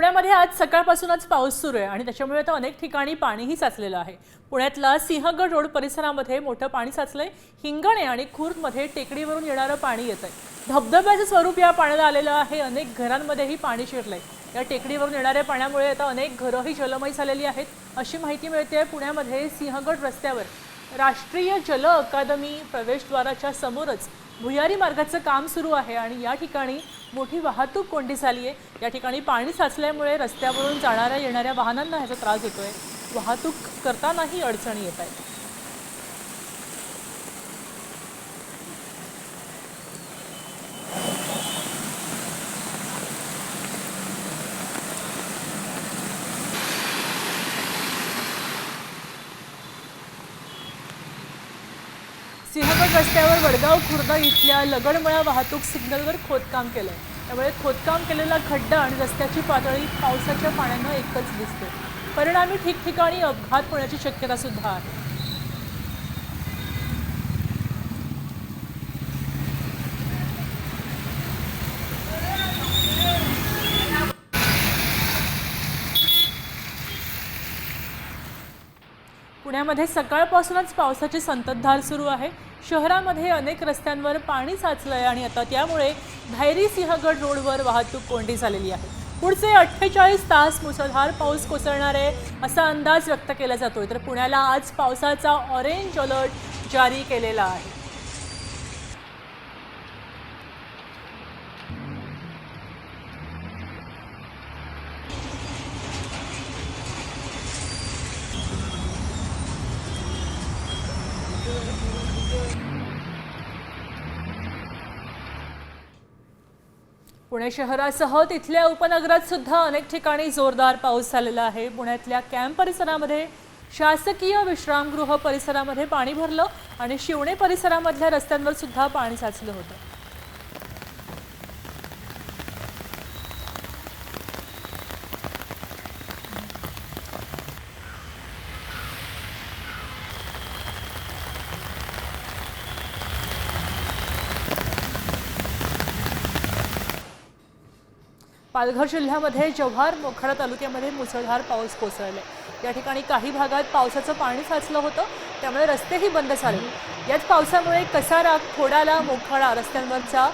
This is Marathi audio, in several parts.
पुण्यामध्ये आज सकाळपासूनच पाऊस सुरू आहे आणि त्याच्यामुळे आता अनेक ठिकाणी पाणीही साचलेलं आहे. पुण्यातला सिंहगड रोड परिसरामध्ये मोठं पाणी साचलंय. हिंगणे आणि खुर्दमध्ये टेकडीवरून येणारं पाणी येत आहे धबधब्याचं स्वरूप या पाण्याला आलेलं आहे. अनेक घरांमध्येही पाणी शिरलंय. या टेकडीवरून येणाऱ्या पाण्यामुळे आता अनेक घरंही जलमय झालेली आहेत. अशी माहिती मिळते पुण्यामध्ये सिंहगड रस्त्यावर. राष्ट्रीय जल अकादमी प्रवेशद्वाराच्या समोरच भुयारी मार्गाचं काम सुरू आहे आणि या ठिकाणी मोठी वाहतूक कोंडी झाली आहे. या ठिकाणी पाणी साचल्यामुळे रस्त्यावरून जाणाऱ्या येणाऱ्या वाहनांना ह्याचा त्रास होतोय. वाहतूक करतानाही अडचणी येत आहेत. सिंहगड रस्त्यावर वडगाव खुर्द इथल्या लगडमळा वाहतूक सिग्नलवर खोदकाम केलं त्यामुळे खोदकाम केलेला खड्डा आणि रस्त्याची पातळी पावसाच्या पाण्यानं एकच दिसते. परिणामी ठिकठिकाणी अपघात होण्याची शक्यता सुद्धा आहे. पुण्यामध्ये सकाळपासूनच पावसाची संततधार सुरू आहे. शहरामध्ये अनेक रस्त्यांवर पाणी साचलं आहे आणि आता त्यामुळे धायरी सिंहगड रोडवर वाहतूक कोंडी झालेली आहे. पुढचे अठ्ठेचाळीस तास मुसळधार पाऊस कोसळणार आहे असा अंदाज व्यक्त केला जातोय. तर पुण्याला आज पावसाचा ऑरेंज अलर्ट जारी केलेला आहे. पुणे शहरासह तिथल्या उपनगरात सुद्धा अनेक ठिकाणी जोरदार पाऊस झालेला आहे. पुण्यातल्या कॅम्प परिसरामध्ये शासकीय विश्रामगृह परिसरामध्ये पाणी भरलं आणि शिवणे परिसरामधल्या रस्त्यांवर सुद्धा पाणी साचलं होतं. पालघर जिल्ह्यामध्ये जव्हार मोखाडा तालुक्यामध्ये मुसळधार पाऊस कोसळलाय. या ठिकाणी काही भागात पावसाचं पाणी साचलं होतं. त्यामुळे रस्तेही बंद झाले. याच पावसामुळे कसारा खोडाला मोखाडा रस्त्यांवरचा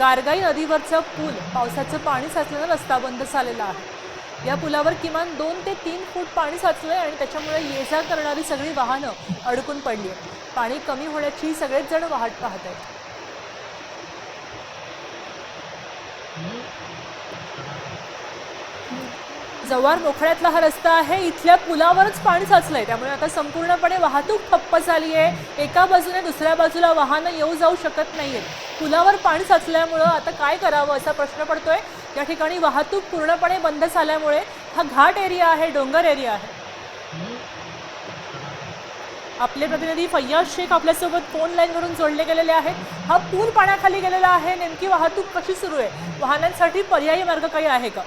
गारगाई नदीवरचा पूल पावसाचं पाणी साचल्यानं रस्ता बंद झालेला आहे. या पुलावर किमान दोन ते तीन फूट पाणी साचलं आहे आणि त्याच्यामुळे ये जा करणारी सगळी वाहनं अडकून पडली आहेत. पाणी कमी होण्याची सगळेच जण वाट पाहत आहेत. जव्हार मोखळ्यातला हा रस्ता आहे. इथल्या पुलावरच पाणी साचलंय. त्यामुळे आता संपूर्णपणे वाहतूक ठप्प झाली आहे. एका बाजूने दुसऱ्या बाजूला वाहनं येऊ जाऊ शकत नाहीयेत. पुलावर पाणी साचल्यामुळं आता काय करावं असा प्रश्न पडतोय. या ठिकाणी वाहतूक पूर्णपणे बंद झाल्यामुळे हा घाट एरिया आहे डोंगर एरिया आहे. आपले प्रतिनिधी फय्याज शेख आपल्यासोबत फोन लाईनवरून जोडले गेलेले आहेत. हा पूल पाण्याखाली गेलेला आहे. नेमकी वाहतूक कशी सुरू आहे? वाहनांसाठी पर्यायी मार्ग काही आहे का?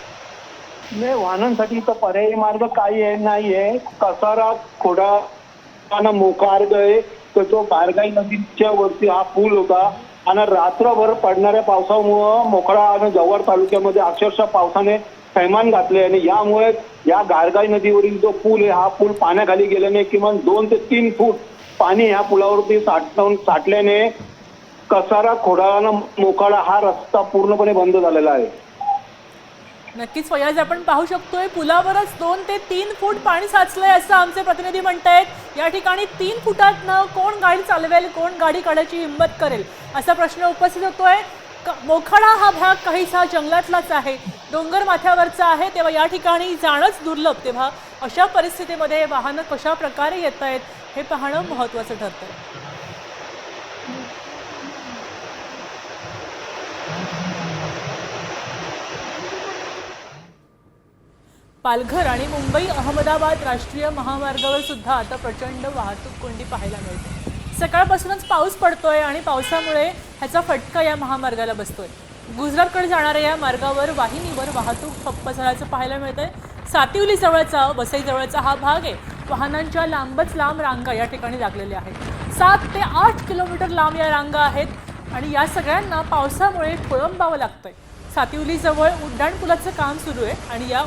नाही वाहनांसाठी तर पर्यायी मार्ग काही आहे नाही आहे कसारा खोडा मोकार्ग आहे. तर तो बारगाई नदीच्या वरती हा पूल होता. आणि रात्रभर पडणाऱ्या पावसामुळं मोकळा आणि जव्हार तालुक्यामध्ये अक्षरशः पावसाने थैमान घातले आणि यामुळे या गारगाई नदीवरील जो पूल आहे हा पूल पाण्याखाली गेल्याने किमान दोन ते तीन फूट पाणी ह्या पुलावरती साठवून साठल्याने कसारा खोडाळा मोकाळा हा रस्ता पूर्णपणे बंद झालेला आहे. नक्कीच फयाज आपण पाहू शकतोय पुलावरच दोन ते तीन फूट पाणी साचलंय असं आमचे प्रतिनिधी म्हणत आहेत या ठिकाणी तीन फुटातनं कोण गाडी चालवेल कोण गाडी काढायची हिंमत करेल असा प्रश्न उपस्थित होतोय. क- मोखाडा हा भाग काहीसा जंगलातलाच आहे. डोंगर माथ्यावरचा आहे. तेव्हा या ठिकाणी जाणंच दुर्लभ. तेव्हा अशा परिस्थितीमध्ये वाहनं कशा प्रकारे येत आहेत हे पाहणं महत्त्वाचं ठरतं पालघर आणि मुंबई अहमदाबाद राष्ट्रीय महामार्गावर सुद्धा आता प्रचंड वाहतूक कोंडी पाहायला मिळते. सकाळपासूनच पाऊस पडतोय आणि पावसामुळे ह्याचा फटका या महामार्गाला बसतोय. गुजरातकडे जाणाऱ्या या मार्गावर वाहिनीवर वाहतूक ठप्प झाल्याचं पाहायला मिळतंय. सातिवली जवळचा वसईजवळचा हा भाग आहे. वाहनांच्या लांबच लांब रांगा या ठिकाणी लागलेल्या आहेत. सात ते आठ किलोमीटर लांब या रांगा आहेत आणि या सगळ्यांना पावसामुळे खोळंबावं लागतंय. सातिवलीजवळ उड्डाणपुलाचं काम सुरू आहे आणि या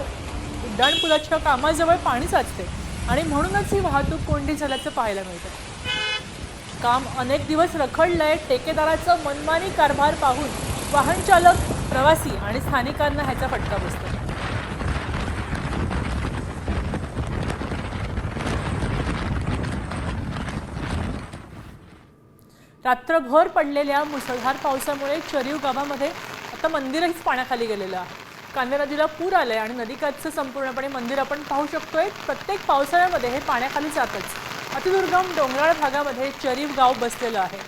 उड्डाणपुलाच्या कामाजवळ पाणी साचते आणि म्हणूनच ही वाहतूक कोंडी झाल्याचं पाहायला मिळतं. काम अनेक दिवस रखडलंय ठेकेदाराचं मनमानी कारभार पाहून वाहन चालक प्रवासी आणि स्थानिकांना ह्याचा फटका बसतो. रात्रभर पडलेल्या मुसळधार पावसामुळे चरीव गावामध्ये आता मंदिरहीच पाण्याखाली गेलेलं आहे. कान्हे नदीला पूर आलाय आणि नदीकाठचं संपूर्णपणे मंदिर आपण पाहू शकतोय. प्रत्येक पावसाळ्यामध्ये हे पाण्याखाली जातच. अतिदुर्गम डोंगराळ भागामध्ये चरीव गाव बसलेलं आहे.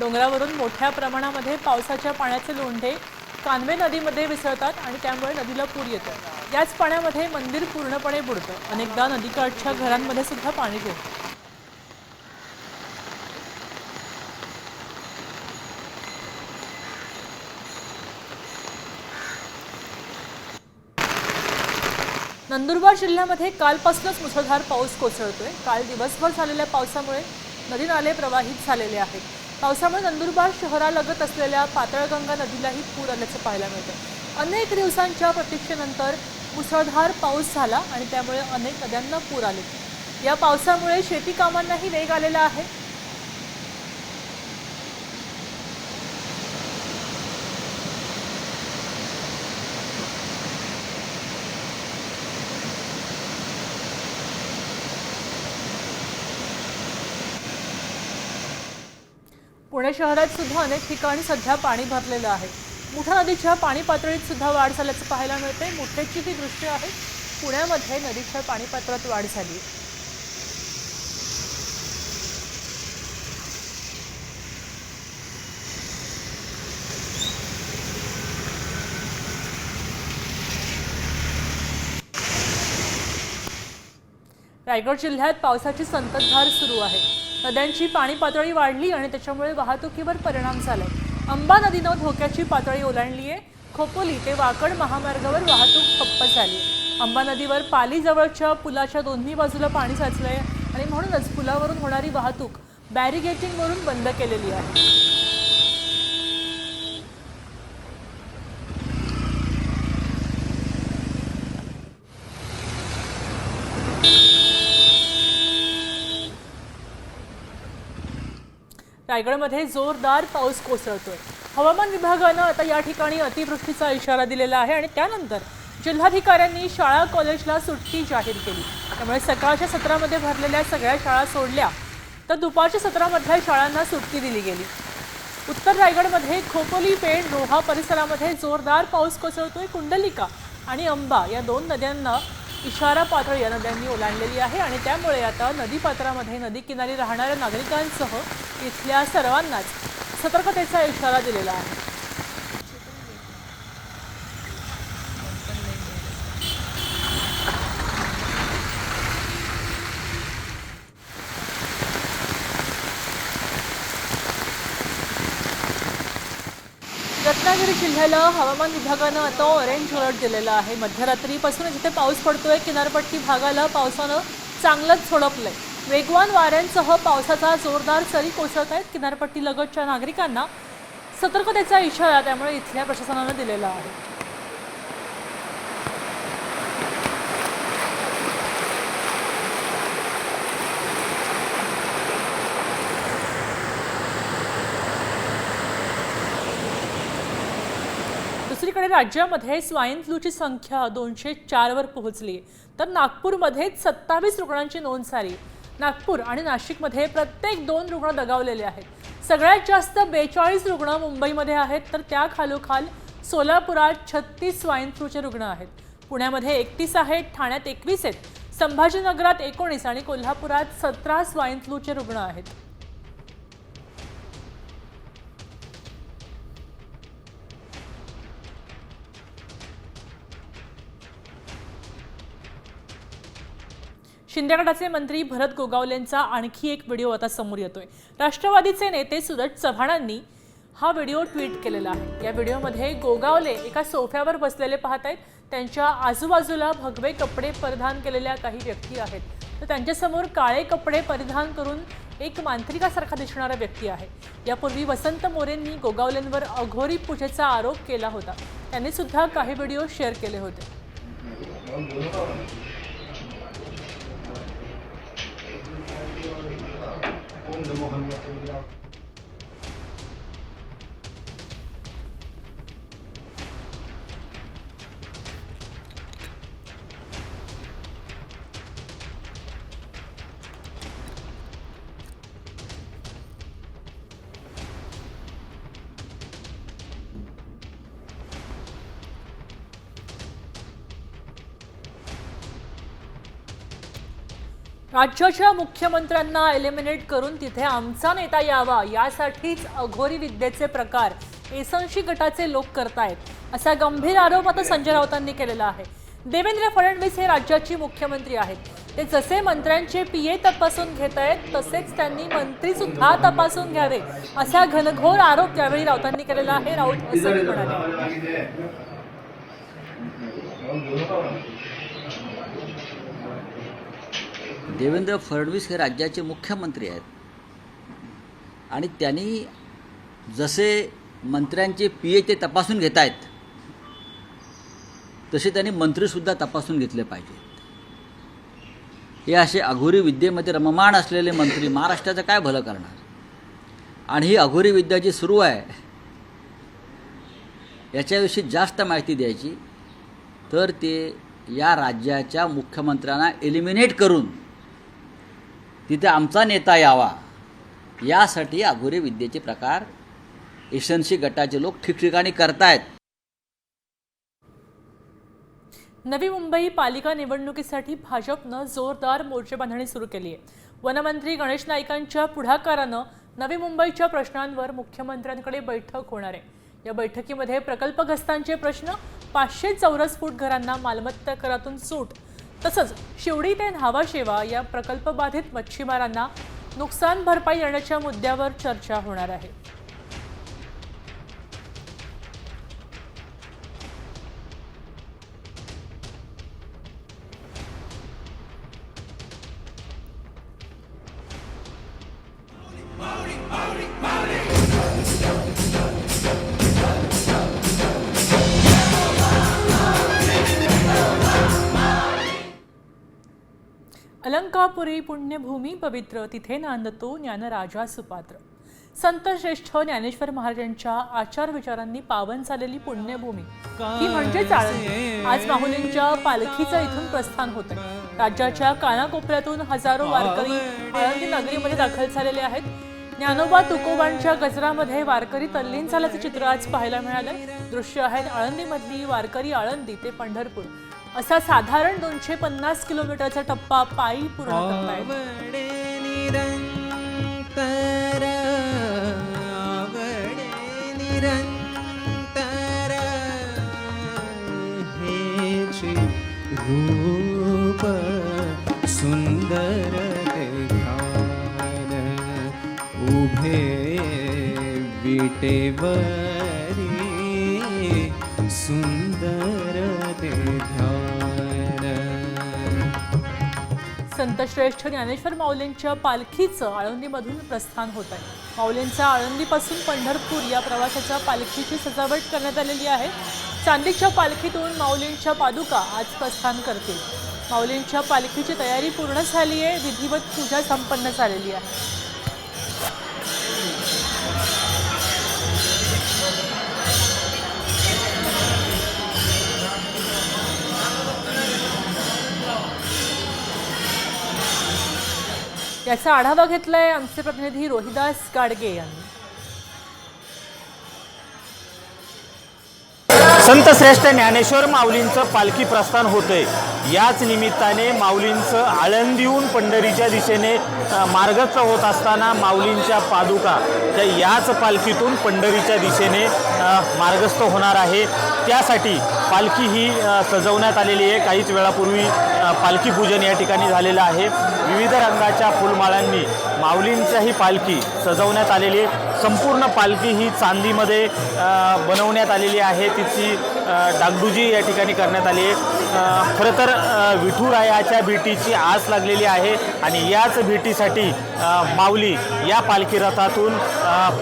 डोंगरावरून मोठ्या प्रमाणामध्ये पावसाच्या पाण्याचे लोंढे कान्वे नदीमध्ये मिसळतात आणि त्यामुळे नदीला पूर येतं याच पाण्यामध्ये मंदिर पूर्णपणे बुडतं. अनेकदा नदीकाठच्या घरांमध्ये सुद्धा पाणी घेतं नंदुरबार जिल्ह्यामध्ये कालपासूनच मुसळधार पाऊस कोसळतोय. काल दिवसभर झालेल्या पावसामुळे नदी नाले प्रवाहित झालेले आहेत. पावसामुळे नंदुरबार शहरालगत असलेल्या पातळगंगा नदीलाही पूर आल्याचं पाहायला मिळतं अनेक दिवसांच्या प्रतीक्षेनंतर मुसळधार पाऊस झाला आणि त्यामुळे अनेक नद्यांना पूर आले. या पावसामुळे शेती कामांनाही वेग आलेला आहे. पुणे शहरात सुद्धा अनेक ठिकाणी सध्या पाणी भरलेलं आहे. मुठा नदीच्या पाणी पातळीत सुद्धा वाढ झाल्याचं पाहायला मिळते मुठ्याची ही दृश्य आहे. पुण्यामध्ये नदीच्या पाणी पातळीत वाढ झाली. रायगड जिल्ह्यात पावसाची संततधार सुरू आहे. नद्यांची पाणी पातळी वाढली आणि त्याच्यामुळे वाहतुकीवर परिणाम झालाय. अंबा नदीनं धोक्याची पातळी ओलांडली आहे. खोपोली ते वाकड महामार्गावर वाहतूक ठप्प झाली. आहे अंबा नदीवर पालीजवळच्या पुलाच्या दोन्ही बाजूला पाणी साचलंय आणि म्हणूनच पुलावरून होणारी वाहतूक बॅरिगेटिंगवरून बंद केलेली आहे. रायगडमध्ये जोरदार पाऊस कोसळतोय. हवामान विभागानं आता या ठिकाणी अतिवृष्टीचा इशारा दिलेला आहे आणि त्यानंतर जिल्हाधिकाऱ्यांनी शाळा कॉलेजला सुट्टी जाहीर केली. त्यामुळे सकाळच्या सत्रामध्ये भरलेल्या सगळ्या शाळा सोडल्या तर दुपारच्या सत्रामधल्या शाळांना सुट्टी दिली गेली. उत्तर रायगडमध्ये खोपोली पेण रोहा परिसरामध्ये जोरदार पाऊस कोसळतोय कुंडलिका आणि अंबा या दोन नद्यांना इशारा पातळी या नद्यांनी ओलांडलेली आहे आणि त्यामुळे आता नदीपात्रामध्ये नदी किनारी राहणाऱ्या नागरिकांसह इथल्या सर्वांनाच सतर्कतेचा इशारा दिलेला आहे. रत्नागिरी जिल्ह्याला हवामान विभागानं आता ऑरेंज अलर्ट दिलेला आहे. मध्यरात्रीपासून जिथे पाऊस पडतोय किनारपट्टी भागाला पावसानं चांगलंच झोडपलंय. वेगवान वाऱ्यांसह पावसाचा जोरदार सरी कोसळत आहेत. किनारपट्टी लगतच्या नागरिकांना सतर्कतेचा इशारा त्यामुळे इथल्या प्रशासनानं दिलेला आहे. राज्यामध्ये स्वाईन फ्लूची संख्या दोनशे चारवर पोहोचली. तर नागपूरमध्ये सत्तावीस रुग्णांची नोंद झाली. नागपूर आणि नाशिकमध्ये प्रत्येक दोन रुग्ण दगावलेले आहेत. सगळ्यात जास्त बेचाळीस रुग्ण मुंबईमध्ये आहेत तर त्या खालोखाल सोलापुरात छत्तीस स्वाईन फ्लूचे रुग्ण आहेत. पुण्यामध्ये एकतीस आहेत ठाण्यात एकवीस आहेत. संभाजीनगरात एकोणीस आणि कोल्हापुरात सतरा स्वाईन फ्लूचे रुग्ण आहेत. शिंदे गटाचे मंत्री भरत गोगावलेंचा आणखी एक व्हिडिओ आता समोर येतोय. राष्ट्रवादीचे नेते सुरज चव्हाणांनी हा व्हिडिओ ट्विट केलेला आहे. या व्हिडिओमध्ये गोगावले एका सोफ्यावर बसलेले पाहत आहेत त्यांच्या आजूबाजूला भगवे कपडे परिधान केलेल्या काही व्यक्ती आहेत. तर त्यांच्यासमोर काळे कपडे परिधान करून एक मांत्रिकासारखा दिसणारा व्यक्ती आहे. यापूर्वी वसंत मोरेंनी गोगावलेंवर अघोरी पूजेचा आरोप केला होता. त्यांनी सुद्धा काही व्हिडिओ शेअर केले होते. இந்த மோகன் राज्याच्या मुख्यमंत्र्यांना एलिमिनेट करून तिथे आमचा नेता यावा यासाठीच अघोरी विद्येचे प्रकार एसंशी गटाचे लोक करतायत असा गंभीर आरोप आता संजय राऊतांनी केलेला आहे. देवेंद्र फडणवीस हे राज्याचे मुख्यमंत्री आहेत. ते जसे मंत्र्यांचे पी ए तपासून घेत आहेत तसेच त्यांनी मंत्री सुद्धा तपासून घ्यावे असा घनघोर आरोप त्यावेळी राऊतांनी केलेला आहे राऊत असं म्हणाले. देवेंद्र फडणवीस हे राज्याचे मुख्यमंत्री आहेत. आणि त्यांनी जसे मंत्र्यांचे पी ए ते तपासून घेत आहेत तसे त्यांनी मंत्रीसुद्धा तपासून घेतले पाहिजेत हे असे अघोरी विद्येमध्ये रममाण असलेले मंत्री महाराष्ट्राचं काय भलं करणार? आणि ही अघोरी विद्या जी सुरू आहे याच्याविषयी जास्त माहिती द्यायची तर ते या राज्याच्या मुख्यमंत्र्यांना एलिमिनेट करून तिथे आमचा नेता यावा. यासाठी अघोरी विद्येचे प्रकार एशनशी गटाचे लोक ठिकठिकाणी करतायत. नवी मुंबई पालिका निवडणुकीसाठी भाजपनं जोरदार मोर्चेबांधणी सुरू केली आहे. वनमंत्री गणेश नाईकांच्या पुढाकारानं नवी मुंबईच्या प्रश्नांवर मुख्यमंत्र्यांकडे बैठक होणार आहे. या बैठकीमध्ये प्रकल्पग्रस्तांचे प्रश्न पाचशे चौरस फूट घरांना मालमत्ता करातून सूट तसंच शिवडी ते न्हावाशेवा या प्रकल्पबाधित मच्छीमारांना नुकसान भरपाई देण्याच्या मुद्द्यावर चर्चा होणार आहे. अलंकापुरी पुण्यभूमी पवित्र तिथे नांदतो ज्ञानराजा सुपात्र. संत श्रेष्ठ ज्ञानेश्वर महाराजांच्या आचार विचारांनी पावन झालेली पुण्यभूमी. ही म्हणजेच आळंदी आज माहुलींच्या पालखीचं इथून प्रस्थान होत राज्याच्या कानाकोपऱ्यातून हजारो वारकरी आळंदी नगरीमध्ये दाखल झालेले आहेत. ज्ञानोबा तुकोबांच्या गजरामध्ये वारकरी तल्लीन झाल्याचं चित्र आज पाहायला मिळालं दृश्य आहेत आळंदीमधली वारकरी आळंदी ते पंढरपूर. असा साधारण दोनशे पन्नास किलोमीटरचा टप्पा पायी पूर्ण करतायत रूप सुंदर ध्यान उभे विटेवर संतश्रेष्ठ ज्ञानेश्वर माऊलींच्या पालखीचं आळंदीमधून प्रस्थान होत आहे. माऊलींचा आळंदीपासून पंढरपूर या प्रवासाच्या पालखीची सजावट करण्यात आलेली आहे. चांदीच्या पालखीतून माऊलींच्या पादुका आज प्रस्थान करतील. माऊलींच्या पालखीची तयारी पूर्ण झाली आहे विधिवत पूजा संपन्न झालेली आहे. याचा आढावा घेतलाय आमचे प्रतिनिधी रोहिदास गाडगे यांनी. संत श्रेष्ठ ज्ञानेश्वर माऊलींचं पालखी प्रस्थान होतंय. याच निमित्ताने माऊलींचं आळंदीहून पंढरीच्या दिशेने मार्गस्थ होत असताना माऊलींच्या पादुका त्या याच पालखीतून पंढरीच्या दिशेने मार्गस्थ होणार आहे. त्यासाठी पालखी ही सजवण्यात आलेली आहे. काहीच वेळापूर्वी पालखी पूजन या ठिकाणी झालेलं आहे. विविध रंगाच्या फुलमाळांनी माऊलींच्याही पालखी सजवण्यात आलेली आहे. संपूर्ण पालखी ही चांदीमध्ये बनवण्यात आलेली आहे. तिची डागडुजी या ठिकाणी करण्यात आली आहे. खरं तर विठुरायाच्या भेटीची आस लागलेली आहे आणि याच भेटीसाठी माऊली या पालखी रथातून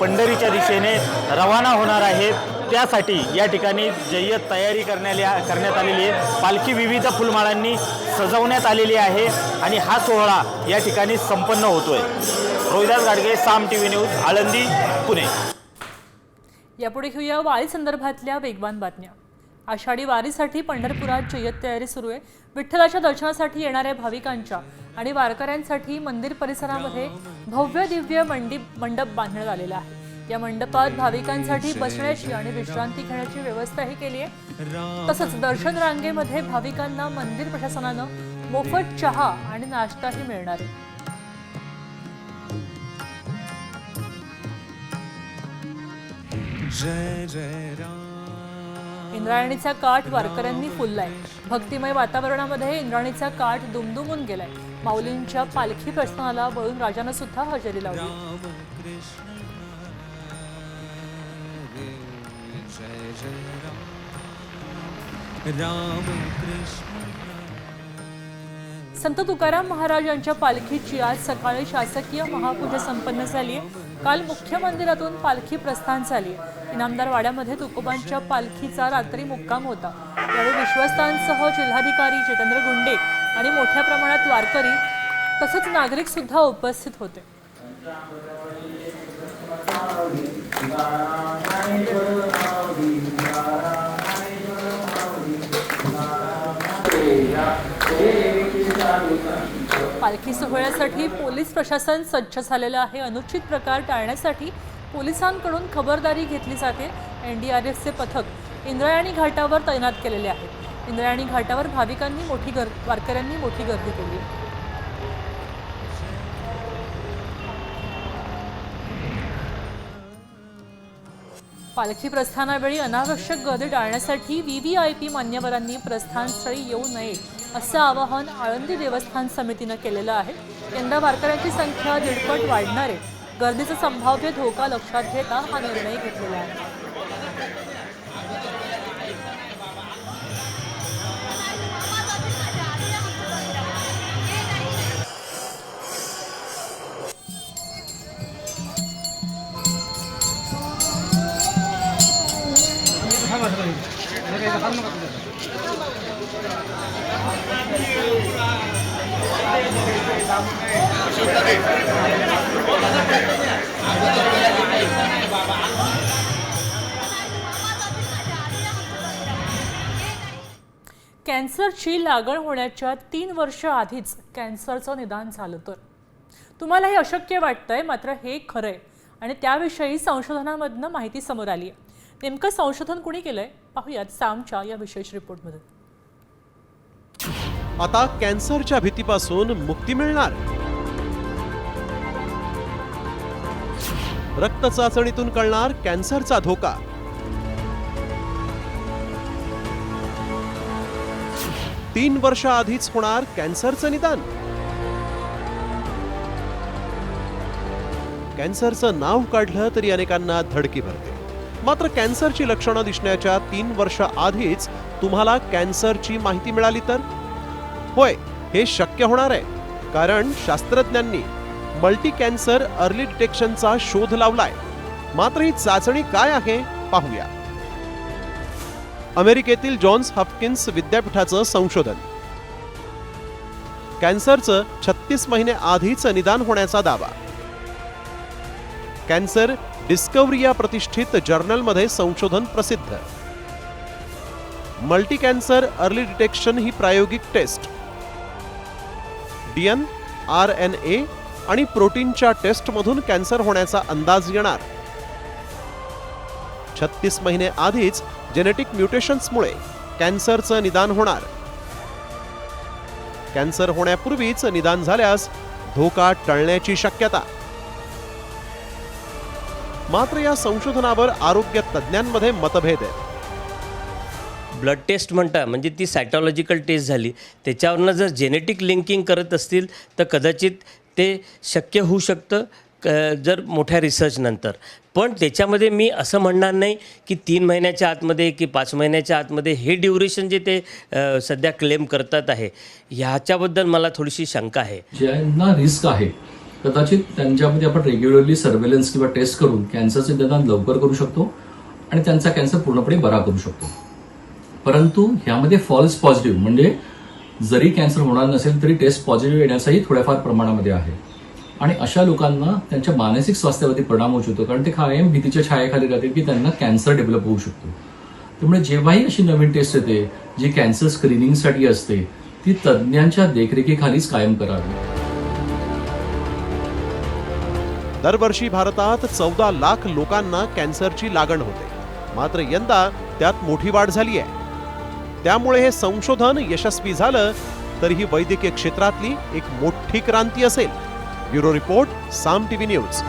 पंढरीच्या दिशेने रवाना होणार आहेत. त्यासाठी या ठिकाणी जय्यत तयारी करण्याला करण्यात आलेली आहे. पालखी विविध फुलमाळांनी सजवण्यात आलेली आहे आणि हा सोहळा या ठिकाणी संपन्न होतोय. Rohidas Gadge Saam T V news Alandi Pune. यापुढे घेऊया वारी संदर्भातल्या वेगवान बातम्या. आषाढी वारीसाठी पंढरपुरात जय्यत तयारी सुरू आहे. विठ्ठलाच्या दर्शनासाठी येणाऱ्या भाविकांच्या आणि वारकऱ्यांसाठी मंदिर परिसरामध्ये भव्य दिव्य मंडी मंडप बांधण्यात आलेला आहे. या मंडपात भाविकांसाठी बसण्याची आणि विश्रांती घेण्याची व्यवस्थाही केली आहे. तसंच दर्शन रांगेमध्ये भाविकांना मंदिर प्रशासनानं मोफत चहा आणि नाश्ताही मिळणार आहे. जय जय इंद्रायणीचा काठ वारकऱ्यांनी फुललाय. भक्तिमय वातावरणामध्ये इंद्रायणीचा काठ दुमदुमून गेलाय. माऊलींच्या पालखी प्रस्थानाला वळून राजानं सुद्धा हजेरी लावली. जय जय राम. राम कृष्ण. संत तुकाराम महाराज यांच्या पालखीची आज सकाळी शासकीय महापूजा संपन्न झाली काल मुख्य मंदिरातून पालखी प्रस्थान झाली इनामदार वाड्यामध्ये तुकोबांच्या पालखीचा रात्री मुक्काम होता. यावेळी विश्वस्तांसह जिल्हाधिकारी जितेंद्र गुंडे आणि मोठ्या प्रमाणात वारकरी तसंच नागरिक सुद्धा उपस्थित होते. पालखी सोहळ्यासाठी पोलीस प्रशासन सज्ज झालेलं आहे. अनुचित प्रकार टाळण्यासाठी पोलिसांकडून खबरदारी घेतली जाते. एन डी आर एफचे पथक इंद्रायणी घाटावर तैनात केलेले आहेत इंद्रायणी घाटावर भाविकांनी मोठी गर वारकऱ्यांनी मोठी गर्दी केली. पालखी प्रस्थानावेळी अनावश्यक गर्दी टाळण्यासाठी व्ही व्ही आय पी मान्यवरांनी प्रस्थानस्थळी येऊ नये. असं आवाहन आळंदी देवस्थान समितीनं केलेलं आहे. यंदा वारकऱ्यांची संख्या दीडपट वाढणार आहे. गर्दीचा संभाव्य धोका लक्षात घेता हा निर्णय घेतलेला आहे. कॅन्सरची लागण होण्याच्या तीन वर्ष आधीच कॅन्सरचं निदान झालं तर. तुम्हाला हे अशक्य वाटतंय मात्र हे खरं आहे आणि त्याविषयी संशोधनामधनं माहिती समोर आली आहे नेमकं संशोधन कुणी केलंय? पाहूयात सामच्या या विशेष रिपोर्टमध्ये. आता कॅन्सरच्या भीतीपासून मुक्ती मिळणार. रक्त चाचणीतून कळणार कॅन्सरचा धोका. तीन वर्षाआधीच होणार कॅन्सरचं निदान. कॅन्सरचं नाव काढलं तरी अनेकांना धडकी भरते. मात्र कॅन्सरची लक्षणं दिसण्याच्या तीन वर्ष आधीच तुम्हाला कॅन्सरची माहिती मिळाली तर? होय हे शक्य होणार आहे कारण शास्त्रज्ञांनी मल्टी कॅन्सर अर्ली डिटेक्शनचा शोध लावलाय. मात्र ही चाचणी काय आहे पाहूया. अमेरिकेतील जॉन्स हॉपकिन्स विद्यापीठाचं संशोधन. कॅन्सरचं छत्तीस महिने आधीच निदान होण्याचा दावा. कॅन्सर डिस्कव्हरी या प्रतिष्ठित जर्नलमध्ये संशोधन प्रसिद्ध. मल्टी कॅन्सर अर्ली डिटेक्शन ही प्रायोगिक test. DN R N A आणि प्रोटीनच्या टेस्टमधून कॅन्सर होण्याचा अंदाज येणार. छत्तीस महिने आधीच जेनेटिक म्युटेशन्समुळे कॅन्सरचं निदान होणार. कॅन्सर होण्यापूर्वीच निदान झाल्यास धोका टळण्याची शक्यता. मात्र या संशोधनावर आरोग्य तज्ज्ञांमध्ये मतभेद आहेत. ब्लड टेस्ट म्हणता म्हणजे ती सायटॉलॉजिकल टेस्ट झाली. त्याच्यावरनं जर जेनेटिक लिंकिंग करत असतील तर कदाचित ते शक्य होऊ शकतं क- जर मोठ्या रिसर्चनंतर पण त्याच्यामध्ये मी असं म्हणणार नाही की तीन महिन्याच्या आतमध्ये की पाच महिन्याच्या आतमध्ये हे ड्युरेशन जे ते अ, सध्या क्लेम करतात आहे ह्याच्याबद्दल मला थोडीशी शंका आहे. ज्यांना रिस्क आहे कदाचित त्यांच्यामध्ये आपण रेग्युलरली सर्वेलन्स किंवा टेस्ट करून कॅन्सरचे निदान लवकर करू शकतो आणि त्यांचा कॅन्सर पूर्णपणे बरा करू शकतो. परंतु ह्यामध्ये फॉल्स पॉझिटिव्ह म्हणजे जरी कॅन्सर होणार नसेल तरी टेस्ट पॉझिटिव्ह येण्याचाही थोड्याफार प्रमाणामध्ये आहे. आणि अशा लोकांना त्यांच्या मानसिक स्वास्थ्यावरती परिणाम होऊ शकतो. कारण ते कायम भीतीच्या छायाखाली राहते की त्यांना कॅन्सर डेव्हलप होऊ शकतो. त्यामुळे जेव्हाही अशी नवीन टेस्ट येते जी कॅन्सर स्क्रीनिंगसाठी असते ती तज्ज्ञांच्या देखरेखीखालीच कायम करावी. दरवर्षी भारतात चौदा लाख लोकांना कॅन्सरची लागण होते. मात्र यंदा त्यात मोठी वाढ झाली आहे. त्यामुळे हे संशोधन यशस्वी झालं तर ही वैद्यकीय क्षेत्रातली एक मोठी क्रांती असेल. Bureau report Saam TV news.